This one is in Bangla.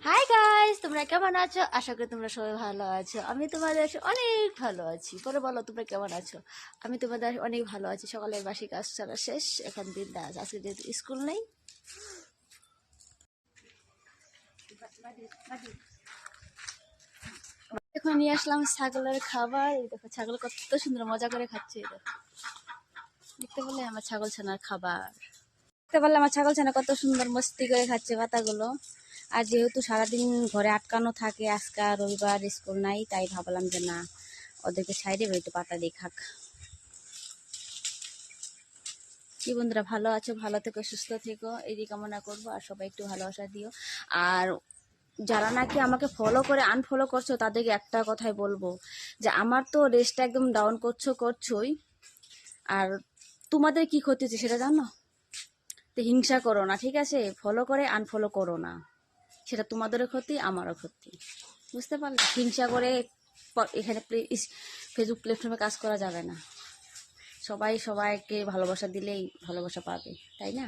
হাই গাইস তোমরা কেমন আছো? আশা করি তোমরা সবাই ভালো আছো। আমি তোমাদের অনেক ভালো আছি। পরে বলো, তোমরা কেমন আছো? আমি তোমাদের অনেক ভালো আছি। সকালের বাসি কাজ চলা শেষ। এখন বিন্দাস আজকে যেহেতু স্কুল নেই। এখন নিয়ে আসলাম ছাগলের খাবার। দেখো, ছাগল কত সুন্দর মজা করে খাচ্ছে দেখতে পেলে আমার ছাগল ছানার খাবার। দেখতে পারলে আমার ছাগল ছানা কত সুন্দর মস্তি করে খাচ্ছে পাতাগুলো। আর যেহেতু সারাদিন ঘরে আটকানো থাকে, আজকে রবিবার স্কুল নাই, তাই ভাবলাম যে না, ওদেরকে সাইডে একটু পাতা দিয়ে খাক। কি বন্ধুরা, ভালো আছো? ভালো থেকো, সুস্থ থেকো। যে কামনা করব, আর সবাই একটু ভালোবাসা দিও। আর যারা নাকি আমাকে ফলো করে আনফলো করছ, তাদেরকে একটা কথাই বলব, যে আমার তো রেস্টটা একদম ডাউন করছ, করছোই। আর তোমাদের কি ক্ষতি হচ্ছে সেটা জানো? তো হিংসা করো না, ঠিক আছে? ফলো করে আনফলো করো না। সেটা তোমাদেরও ক্ষতি, আমারও ক্ষতি। বুঝতে পারলে? হিংসা করে এখানে ফেসবুক প্ল্যাটফর্মে কাজ করা যাবে না। সবাই সবাইকে ভালোবাসা দিলেই ভালোবাসা পাবে, তাই না?